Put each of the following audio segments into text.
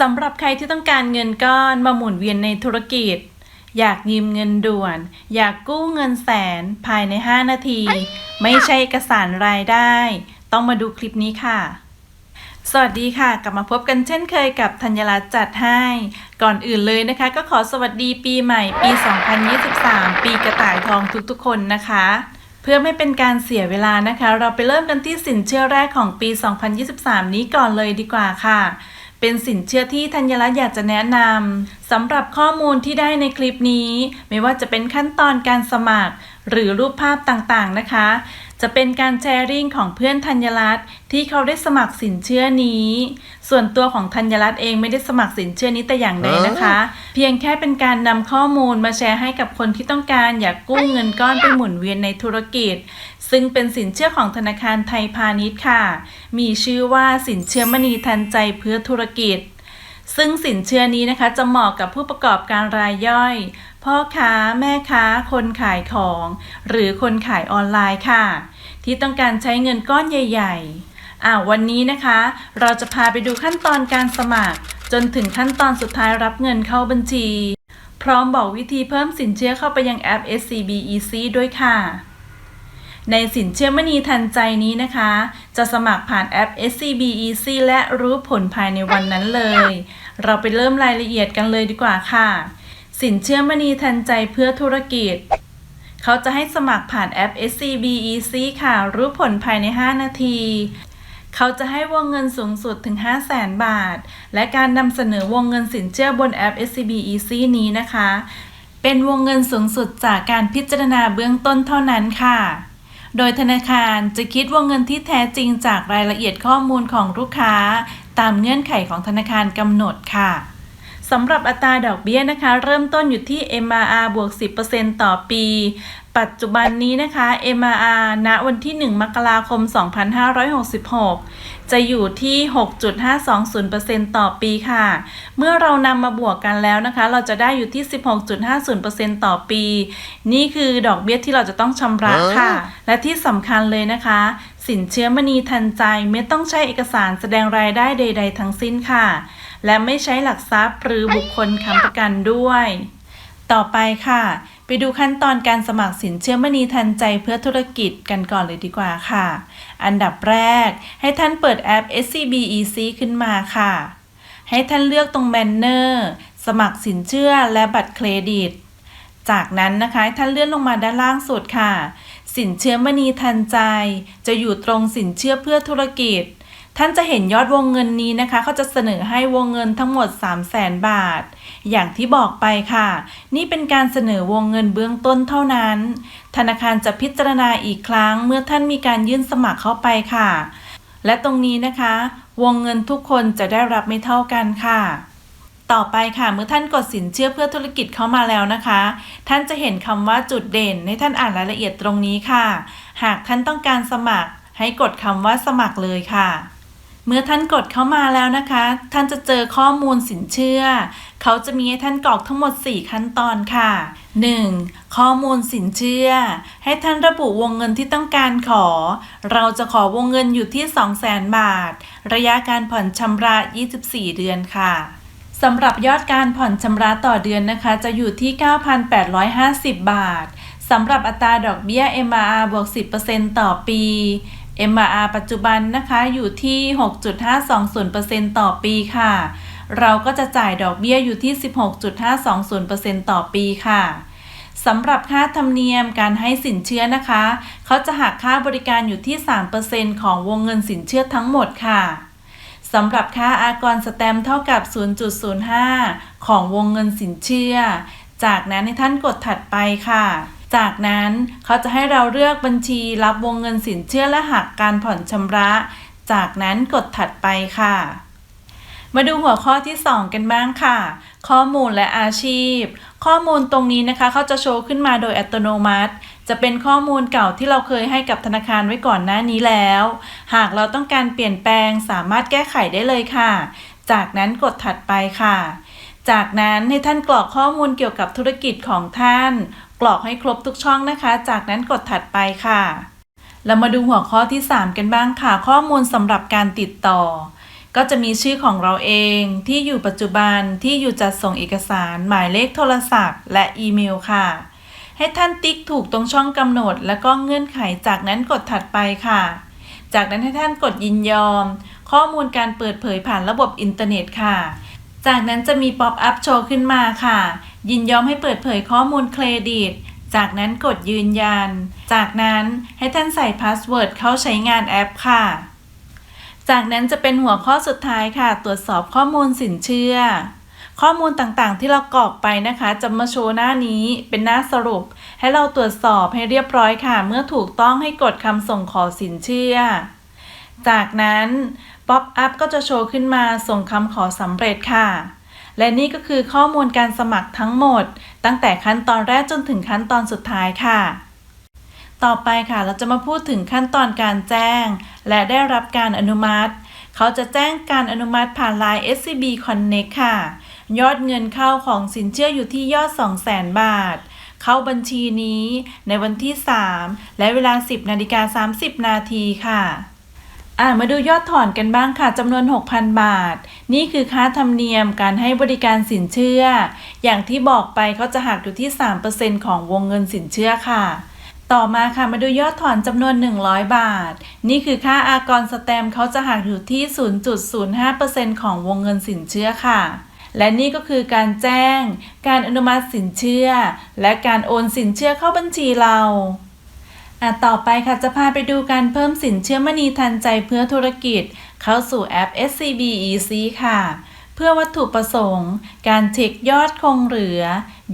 สำหรับใครที่ต้องการเงินก้อนมาหมุนเวียนในธุรกิจ อยากยืมเงินด่วน อยากกู้เงินแสนภายใน 5 นาที ไม่ใช่เอกสารรายได้ ต้องมาดูคลิปนี้ค่ะ สวัสดีค่ะ กลับมาพบกันเช่นเคยกับธัญรัตน์จัดให้ ก่อนอื่นเลยนะคะ ก็ขอสวัสดีปีใหม่ปี 2023 ปีกระต่ายทองทุกๆ คนนะคะเพื่อไม่เป็นการเสียเวลานะคะ เราไปเริ่มกันที่สินเชื่อแรกของปี 2023 นี้ก่อนเลยดีกว่าค่ะ เป็นสินเชื่อที่ธัญรัตน์อยากจะแนะนำสำหรับข้อมูลที่ได้ในคลิปนี้ ไม่ว่าจะเป็นขั้นตอนการสมัคร หรือรูปภาพต่างๆนะคะ จะเป็นการแชร์ริ่งของเพื่อนธัญรัตน์ที่เขาได้สมัครสินเชื่อนี้ ส่วนตัวของธัญรัตน์เองไม่ได้สมัครสินเชื่อนี้แต่อย่างใดนะคะ เพียงแค่เป็นการนำข้อมูลมาแชร์ให้กับคนที่ต้องการอยากกู้เงินก้อนไปหมุนเวียนในธุรกิจ ซึ่งเป็นสินเชื่อของธนาคารไทยพาณิชย์ค่ะ มีชื่อว่าสินเชื่อมณีทันใจเพื่อธุรกิจ ซึ่งสินเชื่อนี้นะคะจะเหมาะกับผู้ประกอบการรายย่อย พ่อค้าแม่ค้า คนขายของ หรือคนขายออนไลน์ค่ะ ที่ต้องการใช้เงินก้อนใหญ่ ๆอ่าวันนี้นะคะ เราจะพาไปดูขั้นตอนการสมัคร จนถึงขั้นตอนสุดท้ายรับเงินเข้าบัญชี พร้อมบอกวิธีเพิ่มสินเชื่อเข้าไปยังแอป SCB Easy ด้วยค่ะ ในสินเชื่อมณีทันใจนี้นะคะ จะสมัครผ่านแอป SCB Easy และรู้ผลภายในวันนั้นเลย เราไปเริ่มรายละเอียดกันเลยดีกว่าค่ะ สินเชื่อมณีทันใจเพื่อธุรกิจ เขาจะให้สมัครผ่านแอป SCB Easy ค่ะ รู้ผลภายใน 5 นาที เขาจะให้วงเงินสูงสุดถึง 5 0 0แสนบาท และการนำเสนอวงเงินสินเชื่อบนแอป SCB Easy นี้นะคะเป็นวงเงินสูงสุดจากการพิจารณาเบื้องต้นเท่านั้นค่ะ โดยธนาคารจะคิดวงเงินที่แท้จริงจากรายละเอียดข้อมูลของลูกค้า ตามเงื่อนไขของธนาคารกำหนดค่ะ สำหรับอัตราดอกเบี้ยนะคะ เริ่มต้นอยู่ที่ MRR บวก 10%ต่อปี ปัจจุบันนี้นะคะ MRR ณวันที่ 1 มกราคม 2566 จะอยู่ที่ 6.520%ต่อปีค่ะ เมื่อเรานำมาบวกกันแล้วนะคะ เราจะได้อยู่ที่ 16.50%ต่อปี นี่คือดอกเบี้ยที่เราจะต้องชำระค่ะ และที่สำคัญเลยนะคะ สินเชื่อมณีทันใจไม่ต้องใช้เอกสารแสดงรายได้ใด ๆ ทั้งสิ้นค่ะ และไม่ใช้หลักทรัพย์หรือบุคคลค้ำประกันด้วย ต่อไปค่ะ ไปดูขั้นตอนการสมัครสินเชื่อมณีทันใจเพื่อธุรกิจกันก่อนเลยดีกว่าค่ะ อันดับแรก ให้ท่านเปิดแอป SCB Easy ขึ้นมาค่ะ ให้ท่านเลือกตรงแบนเนอร์ สมัครสินเชื่อและบัตรเครดิต จากนั้นนะคะท่านเลื่อนลงมาด้านล่างสุดค่ะ สินเชื่อมณีทันใจ จะอยู่ตรงสินเชื่อเพื่อธุรกิจ ท่านจะเห็นยอดวงเงินนี้นะคะเขาจะเสนอให้วงเงินทั้งหมด 3 0 0แสนบาท อย่างที่บอกไปค่ะ นี่เป็นการเสนอวงเงินเบื้องต้นเท่านั้น ธนาคารจะพิจารณาอีกครั้ง เมื่อท่านมีการยื่นสมัครเข้าไปค่ะ และตรงนี้นะคะ วงเงินทุกคนจะได้รับไม่เท่ากันค่ะต่อไปค่ะเมื่อท่านกดสินเชื่อเพื่อธุรกิจเข้ามาแล้วนะคะ ท่านจะเห็นคำว่าจุดเด่นให้ท่านอ่านรายละเอียดตรงนี้ค่ะ หากท่านต้องการสมัครให้กดคำว่าสมัครเลยค่ะ เมื่อท่านกดเข้ามาแล้วนะคะ ท่านจะเจอข้อมูลสินเชื่อ เขาจะมีให้ท่านกรอกทั้งหมด 4 ขั้นตอนค่ะ 1. ข้อมูลสินเชื่อ ให้ท่านระบุวงเงินที่ต้องการขอ เราจะขอวงเงินอยู่ที่ 200,000 บาท ระยะการผ่อนชำระ 24 เดือนค่ะสำหรับยอดการผ่อนชำระต่อเดือนนะคะ จะอยู่ที่ 9,850 บาทสำหรับอัตราดอกเบี้ย MRR บวก 10%ต่อปี MRR ปัจจุบันนะคะอยู่ที่ 6.520%ต่อปีค่ะ เราก็จะจ่ายดอกเบี้ยอยู่ที่ 16.520%ต่อปีค่ะสำหรับค่าธรรมเนียมการให้สินเชื่อนะคะ เขาจะหักค่าบริการอยู่ที่ 3%ของวงเงินสินเชื่อทั้งหมดค่ะสำหรับค่าอากรสแตมเท่ากับ 0.05 ของวงเงินสินเชื่อ จากนั้นให้ท่านกดถัดไปค่ะ จากนั้นเขาจะให้เราเลือกบัญชีรับวงเงินสินเชื่อและหักการผ่อนชำระ จากนั้นกดถัดไปค่ะ มาดูหัวข้อที่ 2 กันบ้างค่ะ ข้อมูลและอาชีพ ข้อมูลตรงนี้นะคะเขาจะโชว์ขึ้นมาโดยอัตโนมัติ จะเป็นข้อมูลเก่าที่เราเคยให้กับธนาคารไว้ก่อนหน้านี้แล้ว หากเราต้องการเปลี่ยนแปลงสามารถแก้ไขได้เลยค่ะ จากนั้นกดถัดไปค่ะ จากนั้นให้ท่านกรอกข้อมูลเกี่ยวกับธุรกิจของท่าน กรอกให้ครบทุกช่องนะคะ จากนั้นกดถัดไปค่ะ เรามาดูหัวข้อที่ 3 กันบ้างค่ะ ข้อมูลสำหรับการติดต่อ ก็จะมีชื่อของเราเอง ที่อยู่ปัจจุบันที่อยู่จัดส่งเอกสาร หมายเลขโทรศัพท์ และอีเมลค่ะ ให้ท่านติ๊กถูกตรงช่องกำหนด แล้วก็เงื่อนไขจากนั้นกดถัดไปค่ะ จากนั้นให้ท่านกดยินยอม ข้อมูลการเปิดเผยผ่านระบบอินเทอร์เน็ตค่ะ จากนั้นจะมีป๊อปอัพโชว์ขึ้นมาค่ะ ยินยอมให้เปิดเผยข้อมูลเครดิต จากนั้นกดยืนยัน จากนั้นให้ท่านใส่พาสเวิร์ดเข้าใช้งานแอปค่ะ จากนั้นจะเป็นหัวข้อสุดท้ายค่ะ ตรวจสอบข้อมูลสินเชื่อ ข้อมูลต่างๆ ที่เรากรอกไปนะคะ จะมาโชว์หน้านี้เป็นหน้าสรุป ให้เราตรวจสอบให้เรียบร้อยค่ะ เมื่อถูกต้องให้กดคำส่งขอสินเชื่อ จากนั้น ป๊อปอัพก็จะโชว์ขึ้นมาส่งคำขอสำเร็จค่ะ และนี่ก็คือข้อมูลการสมัครทั้งหมด ตั้งแต่ขั้นตอนแรกจนถึงขั้นตอนสุดท้ายค่ะ ต่อไปค่ะเราจะมาพูดถึงขั้นตอนการแจ้ง และได้รับการอนุมัติ เขาจะแจ้งการอนุมัติผ่าน Line SCB Connect ค่ะ ยอดเงินเข้าของสินเชื่ออยู่ที่ยอด 200,000 บาทเข้าบัญชีนี้ในวันที่ 3 และเวลา 10นาฬิกา30 นาทีค่ะ อ่ามาดูยอดถอนกันบ้างค่ะจำนวน 6,000 บาท นี่คือค่าธรรมเนียมการให้บริการสินเชื่อ อย่างที่บอกไปเขาจะหักอยู่ที่ 3%ของวงเงินสินเชื่อค่ะ ต่อมาค่ะมาดูยอดถอนจำนวน 100 บาท นี่คือค่าอากรสแตมเขาจะหักอยู่ที่ 0.05%ของวงเงินสินเชื่อค่ะ และนี่ก็คือการแจ้ง การอนุมัติสินเชื่อ และการโอนสินเชื่อเข้าบัญชีเรา อะต่อไปค่ะจะพาไปดูการเพิ่มสินเชื่อมณีทันใจเพื่อธุรกิจ เข้าสู่แอป SCB EC ค่ะ เพื่อวัตถุประสงค์ การเช็คยอดคงเหลือ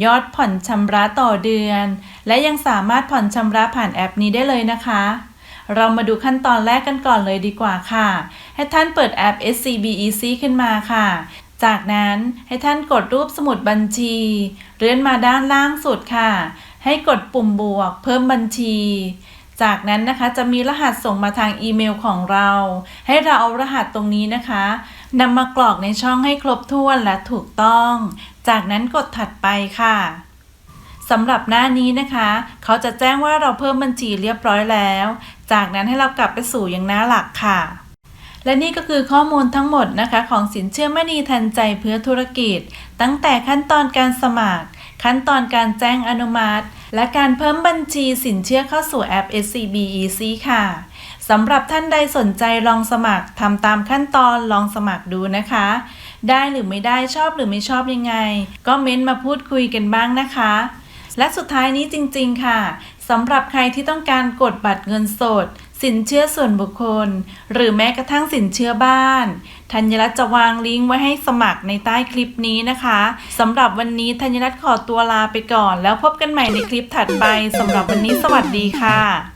ยอดผ่อนชำระต่อเดือน และยังสามารถผ่อนชำระผ่านแอปนี้ได้เลยนะคะ เรามาดูขั้นตอนแรกกันก่อนเลยดีกว่าค่ะ ให้ท่านเปิดแอป SCB EC ขึ้นมาค่ะ จากนั้นให้ท่านกดรูปสมุดบัญชี เลื่อนมาด้านล่างสุดค่ะ ให้กดปุ่มบวก เพิ่มบัญชี จากนั้นนะคะจะมีรหัสส่งมาทางอีเมลของเรา ให้เราเอารหัสตรงนี้นะคะนำมากรอกในช่องให้ครบถ้วนและถูกต้อง จากนั้นกดถัดไปค่ะสำหรับหน้านี้นะคะ เขาจะแจ้งว่าเราเพิ่มบัญชีเรียบร้อยแล้ว จากนั้นให้เรากลับไปสู่ยังหน้าหลักค่ะ และนี่ก็คือข้อมูลทั้งหมดนะคะ ของสินเชื่อมณีทันใจเพื่อธุรกิจ ตั้งแต่ขั้นตอนการสมัคร ขั้นตอนการแจ้งอนุมัติ และการเพิ่มบัญชีสินเชื่อเข้าสู่แอป SCB EC ค่ะสำหรับท่านใดสนใจลองสมัครทำตามขั้นตอนลองสมัครดูนะคะ ได้หรือไม่ได้ชอบหรือไม่ชอบยังไง ก็เม้นต์มาพูดคุยกันบ้างนะคะและสุดท้ายนี้จริง ๆ ค่ะ สำหรับใครที่ต้องการกดบัตรเงินสด สินเชื่อส่วนบุคคล หรือแม้กระทั่งสินเชื่อบ้าน ธัญรัตน์จะวางลิงก์ไว้ให้สมัครในใต้คลิปนี้นะคะสำหรับวันนี้ธัญรัตน์ขอตัวลาไปก่อน แล้วพบกันใหม่ในคลิปถัดไปสำหรับวันนี้สวัสดีค่ะ